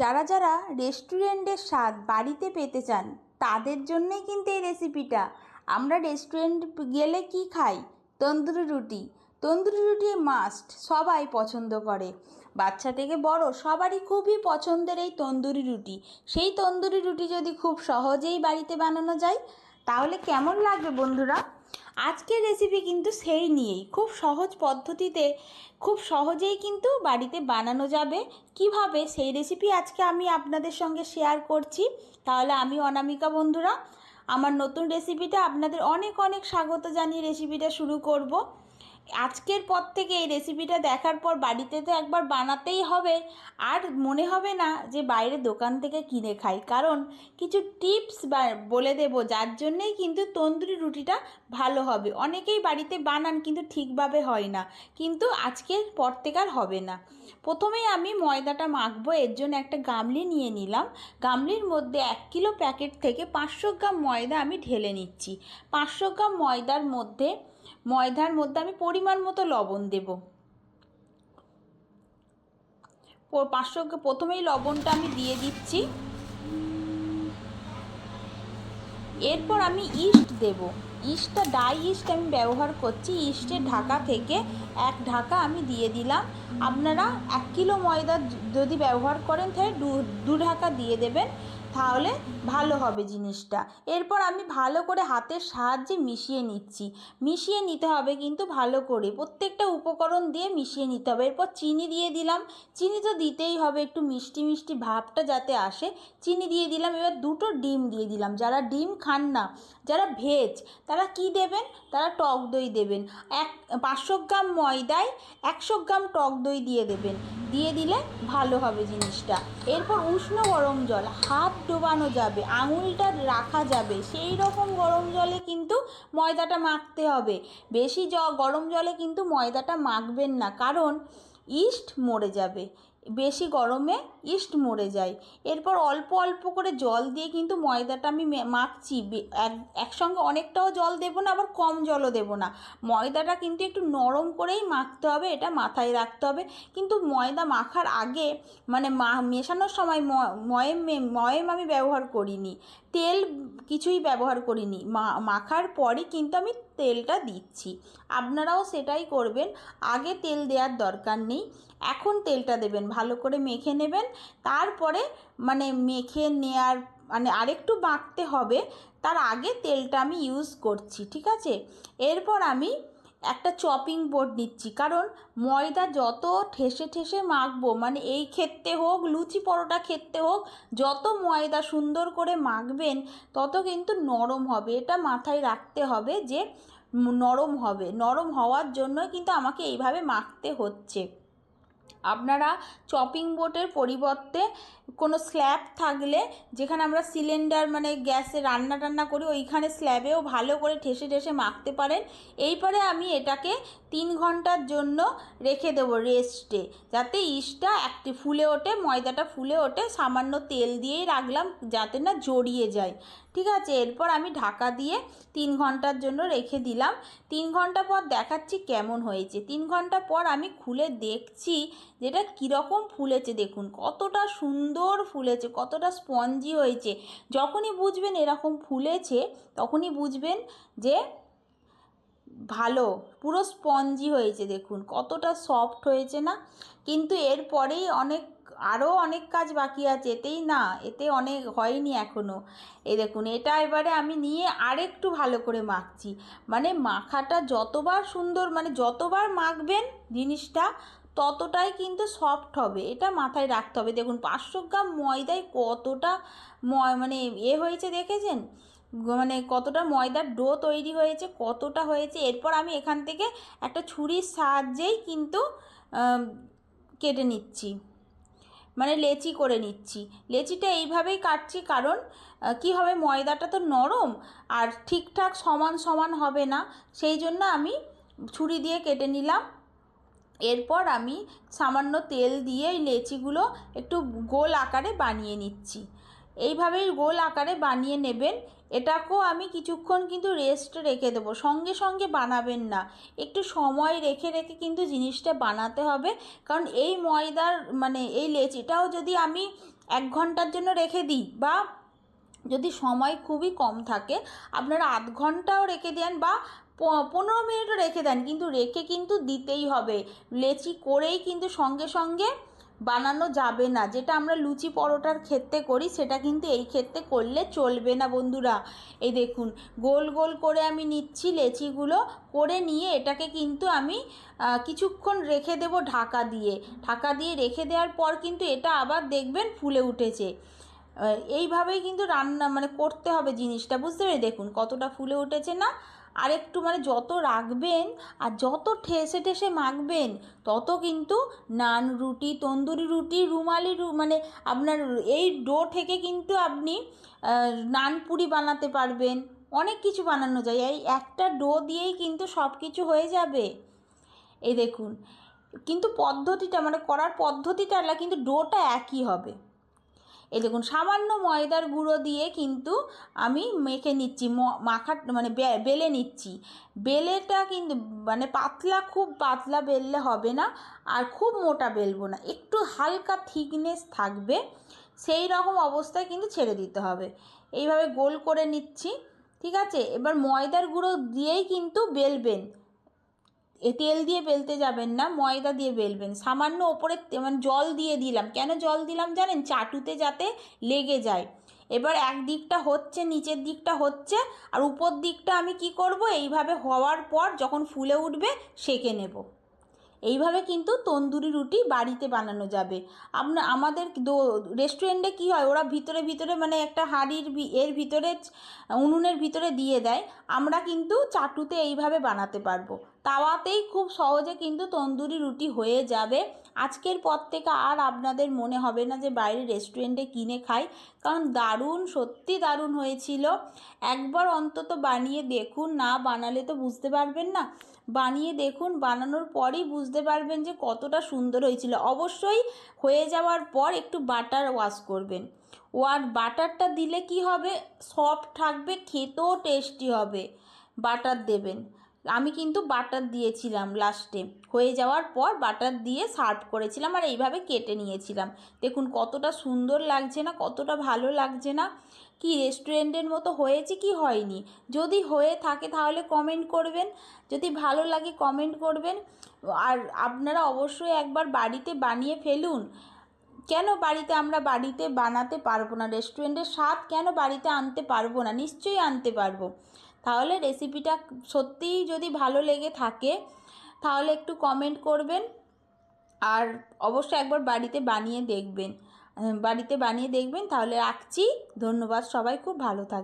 যারা যারা রেস্টুরেন্টের স্বাদ বাড়িতে পেতে চান, তাদের জন্যেই কিন্তু এই রেসিপিটা আমরা রেস্টুরেন্ট গেলে কী খাই? তন্দুরি রুটি। তন্দুরি রুটি মাস্ট সবাই পছন্দ করে। বাচ্চা থেকে বড়, সবারই খুবই পছন্দের এই তন্দুরি রুটি। সেই তন্দুরি রুটি যদি খুব সহজেই বাড়িতে বানানো যায়, তাহলে কেমন লাগবে বন্ধুরা? আজকের রেসিপি কিন্তু সেই নিয়েই। খুব সহজ পদ্ধতিতে, খুব সহজেই কিন্তু বাড়িতে বানানো যাবে। কীভাবে? সেই রেসিপি আজকে আমি আপনাদের সঙ্গে শেয়ার করছি। তাহলে আমি অনামিকা বন্ধুরা, আমার নতুন রেসিপিটা আপনাদের অনেক অনেক স্বাগত জানিয়ে রেসিপিটা শুরু করব। আজকের পর থেকে এই রেসিপিটা দেখার পর বাড়িতে তো একবার বানাতেই হবে। আর মনে হবে না যে বাইরে দোকান থেকে কিনে খাই। কারণ কিছু টিপস বলে দেবো, যার জন্যেই কিন্তু তন্দুরি রুটিটা ভালো হবে। অনেকেই বাড়িতে বানান কিন্তু ঠিকভাবে হয় না। কিন্তু আজকের পর থেকে আর হবে না। প্রথমেই আমি ময়দাটা মাখবো, এর জন্য একটা গামলি নিয়ে নিলাম। গামলির মধ্যে এক কিলো প্যাকেট থেকে পাঁচশো গ্রাম ময়দা আমি ঢেলে নিচ্ছি। পাঁচশো গ্রাম ময়দার মধ্যে ময়দার মধ্যে আমি পরিমাণ মতো লবণ দেব। পাঁচশো প্রথমেই লবণটা আমি দিয়ে দিচ্ছি। এরপর আমি ইস্ট দেব। ইস্টটা, ডাই ইস্ট আমি ব্যবহার করছি। ইস্টের ঢাকা থেকে এক ঢাকা আমি দিয়ে দিলাম। আপনারা এক কিলো ময়দা যদি ব্যবহার করেন, তাহলে দু ঢাকা দিয়ে দেবেন। তাহলে ভালো হবে জিনিসটা। এরপর আমি ভালো করে হাতের সাহায্যে মিশিয়ে নিচ্ছি। মিশিয়ে নিতে হবে কিন্তু ভালো করে। প্রত্যেকটা উপকরণ দিয়ে মিশিয়ে নিতে হবে। এরপর চিনি দিয়ে দিলাম। চিনি তো দিতেই হবে। একটু মিষ্টি মিষ্টি ভাবটা যাতে আসে। চিনি দিয়ে দিলাম। এবার দুটো ডিম দিয়ে দিলাম। যারা ডিম খান না, যারা ভেজ, তারা কি দেবেন? তারা টক দই দেবেন। এক, পাঁচশো গ্রাম ময়দায় একশো গ্রাম টক দই দিয়ে দেবেন। দিয়ে দিলে ভালো হবে জিনিসটা। এরপর উষ্ণ গরম জল, হাত ডোবানো যাবে, আঙুলটা রাখা যাবে, সেই রকম গরম জলে কিন্তু ময়দাটা মাখতে হবে। বেশি জ, গরম জলে কিন্তু ময়দাটা মাখবেন না, কারণ ইস্ট মরে যাবে। বেশি গরমে ইস্ট মরে যায়। এরপর অল্প অল্প করে জল দিয়ে কিন্তু ময়দাটা আমি মাখছি। এক একসঙ্গে অনেকটাও জল দেবো না, আবার কম জলও দেবো না। ময়দাটা কিন্তু একটু নরম করেই মাখতে হবে, এটা মাথায় রাখতে হবে। কিন্তু ময়দা মাখার আগে মানে মেশানোর সময় ময়েম ময়েম আমি ব্যবহার করিনি। তেল কিছুই ব্যবহার করিনি। মাখার পরই কিন্তু আমি তেলটা দিচ্ছি। আপনারাও সেটাই করবেন। আগে তেল দেওয়ার দরকার নেই। এখন তেলটা দেবেন, ভালো করে মেখে নেবেন। তারপরে মানে মেখে নেয়ার মানে আরেকটু বাঁকতে হবে। তার আগে তেলটা আমি ইউজ করছি, ঠিক আছে? এরপর আমি একটা চপিং বোর্ড নিচ্ছি। কারণ ময়দা যত ঠেসে ঠেসে মাখবো মানে এই ক্ষেত্রে হোক, লুচি পরোটা ক্ষেত্রে হোক, যত ময়দা সুন্দর করে মাখবেন, তত কিন্তু নরম হবে। এটা মাথায় রাখতে হবে যে নরম হবে। নরম হওয়ার জন্য কিন্তু আমাকে এইভাবে মাখতে হচ্ছে। আপনারা চপিং বোর্ডের পরিবর্তে কোনো স্ল্যাব থাকলে যেখানে আমরা সিলিন্ডার মানে গ্যাসে রান্না টান্না করি, ওইখানে স্ল্যাবেও ভালো করে ঠেসে ঠেসে মাখতে পারেন। এইবারে আমি এটাকে তিন ঘণ্টার জন্য রেখে দেবো রেস্টে যাতে ইস্টটা একটি ফুলে ওঠে, ময়দাটা ফুলে ওঠে, সামান্য তেল দিয়েই রাখলাম যাতে না জড়িয়ে যায়। ঠিক আছে, এরপর আমি ঢাকা দিয়ে তিন ঘণ্টার জন্য রেখে দিলাম। তিন ঘণ্টা পর দেখাচ্ছি কেমন হয়েছে। তিন ঘণ্টা পর আমি খুলে দেখছি যেটা কীরকম ফুলেছে দেখুন, কতটা সুন্দর ফুলেছে, কতটা স্পঞ্জি হয়েছে। যখনই বুঝবেন এরকম ফুলেছে, তখনই বুঝবেন যে ভালো, পুরো স্পঞ্জি হয়েছে দেখুন, কতটা সফট হয়েছে না। কিন্তু এরপরেই অনেক, আরও অনেক কাজ বাকি আছে, এতেই না, এতে অনেক হয়নি এখনও এ দেখুন, এটা এবারে আমি নিয়ে আরেকটু ভালো করে মাখছি। মানে মাখাটা যতবার সুন্দর মানে যতবার মাখবেন জিনিসটা ততটাই কিন্তু সফট হবে। এটা মাথায় রাখতে হবে। দেখুন, পাঁচশো গ্রাম ময়দায় কতটা ময় মানে এ হয়েছে দেখেছেন? মানে কতটা ময়দার ডো তৈরি হয়েছে, কতটা হয়েছে। এরপর আমি এখান থেকে একটা ছুরির সাহায্যেই কিন্তু কেটে নিচ্ছি। মানে লেচি করে নিচ্ছি। লেচিটা এইভাবেই কাটছি কারণ কি হবে? ময়দাটা তো নরম আর ঠিকঠাক সমান সমান হবে না। সেই জন্য আমি ছুরি দিয়ে কেটে নিলাম। এরপর আমি সামান্য তেল দিয়ে এই লেচিগুলো একটু গোল আকারে বানিয়ে নিচ্ছি। এইভাবেই গোল আকারে বানিয়ে নেবেন। এটাকেও আমি কিছুক্ষণ কিন্তু রেস্ট রেখে দেবো। সঙ্গে সঙ্গে বানাবেন না। একটু সময় রেখে রেখে কিন্তু জিনিসটা বানাতে হবে। কারণ এই ময়দার মানে এই লেচিটাও যদি আমি এক ঘণ্টার জন্য রেখে দিই বা যদি সময় খুবই কম থাকে, আপনারা আধ ঘন্টাও রেখে দেন বা পনেরো মিনিটও রেখে দেন, কিন্তু রেখে কিন্তু দিতেই হবে। লেচি করেই কিন্তু সঙ্গে সঙ্গে বানানো যাবে না। যেটা আমরা লুচি পরোটার ক্ষেত্রে করি, সেটা কিন্তু এই ক্ষেত্রে করলে চলবে না বন্ধুরা। এই দেখুন, গোল গোল করে আমি নিচ্ছি লেচিগুলো, করে নিয়ে এটাকে কিন্তু আমি কিছুক্ষণ রেখে দেব ঢাকা দিয়ে। ঢাকা দিয়ে রেখে দেওয়ার পর কিন্তু এটা আবার দেখবেন ফুলে উঠেছে। এইভাবেই কিন্তু রান্না মানে করতে হবে জিনিসটা, বুঝতে পেরে দেখুন কতটা ফুলে উঠেছে না? আর একটু মানে যত রাখবেন আর যত ঠেসে ঠেসে মাখবেন, তত কিন্তু নান রুটি, তন্দুরি রুটি, রুমালি রু মানে আপনার এই ডো থেকে কিন্তু আপনি নান পুরি বানাতে পারবেন। অনেক কিছু বানানো যায়। এই একটা ডো দিয়েই কিন্তু সব কিছু হয়ে যাবে। এই দেখুন, কিন্তু পদ্ধতিটা মানে করার পদ্ধতিটা কিন্তু ডোটা একই হবে। এই দেখুন, সামান্য ময়দার গুঁড়ো দিয়ে কিন্তু আমি মেখে নিচ্ছি মাখা মানে বেলে নিচ্ছি। বেলেটা কিন্তু মানে পাতলা, খুব পাতলা বেললে হবে না আর খুব মোটা বেলবো না, একটু হালকা থিকনেস থাকবে, সেই রকম অবস্থায় কিন্তু ছেড়ে দিতে হবে। এইভাবে গোল করে নিচ্ছি, ঠিক আছে? এবার ময়দার গুঁড়ো দিয়েই কিন্তু বেলবেন। এ তেল দিয়ে বেলতে যাবেন না, ময়দা দিয়ে বেলবেন। সামান্য ওপরে মানে জল দিয়ে দিলাম। কেন জল দিলাম জানেন? চাটুতে যাতে লেগে যায়। এবার এক দিকটা হচ্ছে, নিচের দিকটা হচ্ছে, আর উপর দিকটা আমি কি করব? এইভাবে হওয়ার পর যখন ফুলে উঠবে, সেঁকে নেব। এইভাবে কিন্তু তন্দুরি রুটি বাড়িতে বানানো যাবে। আপনা আমাদের রেস্টুরেন্টে কী হয়, ওরা ভিতরে ভিতরে মানে একটা হাঁড়ির এর ভিতরে, উনুনের ভিতরে দিয়ে দেয়। আমরা কিন্তু চাটুতে এইভাবে বানাতে পারব। তাওয়াতেই খুব সহজে কিন্তু তন্দুরি রুটি হয়ে যাবে। আজকের পর থেকে আর আপনাদের মনে হবে না যে বাইরে রেস্টুরেন্টে কিনে খাই, কারণ দারুণ, সত্যি দারুণ হয়েছিল। একবার অন্তত বানিয়ে দেখুন, না বানালে তো বুঝতে পারবেন না। বানিয়ে দেখুন, বানানোর পরই বুঝতে পারবেন যে কতটা সুন্দর হয়েছিল। অবশ্যই হয়ে যাওয়ার পর একটু বাটার ওয়াশ করবেন। ওয়ার বাটারটা দিলে কি হবে? সফট থাকবে, খেতেও টেস্টি হবে। বাটার দেবেন। আমি কিন্তু বাটার দিয়েছিলাম লাস্টে হয়ে যাওয়ার পর বাটার দিয়ে সার্ভ করেছিলাম আর এইভাবে কেটে নিয়েছিলাম। দেখুন কতটা সুন্দর লাগছে না, কতটা ভালো লাগছে না। কি রেস্টুরেন্টের মতো হয়েছে কি হয়নি? যদি হয়ে থাকে তাহলে কমেন্ট করবেন। যদি ভালো লাগে কমেন্ট করবেন। আর আপনারা অবশ্যই একবার বাড়িতে বানিয়ে ফেলুন। কেন বাড়িতে আমরা বাড়িতে বানাতে পারব না? রেস্টুরেন্টের স্বাদ কেন বাড়িতে আনতে পারব না? নিশ্চয়ই আনতে পারব। তাহলে রেসিপিটা সত্যিই যদি ভালো লেগে থাকে, তাহলে একটু কমেন্ট করবেন। আর অবশ্যই একবার বাড়িতে বানিয়ে দেখবেন। বাড়িতে বানিয়ে দেখবেন, তাহলে রাখছি। ধন্যবাদ সবাই, খুব ভালো থাকবে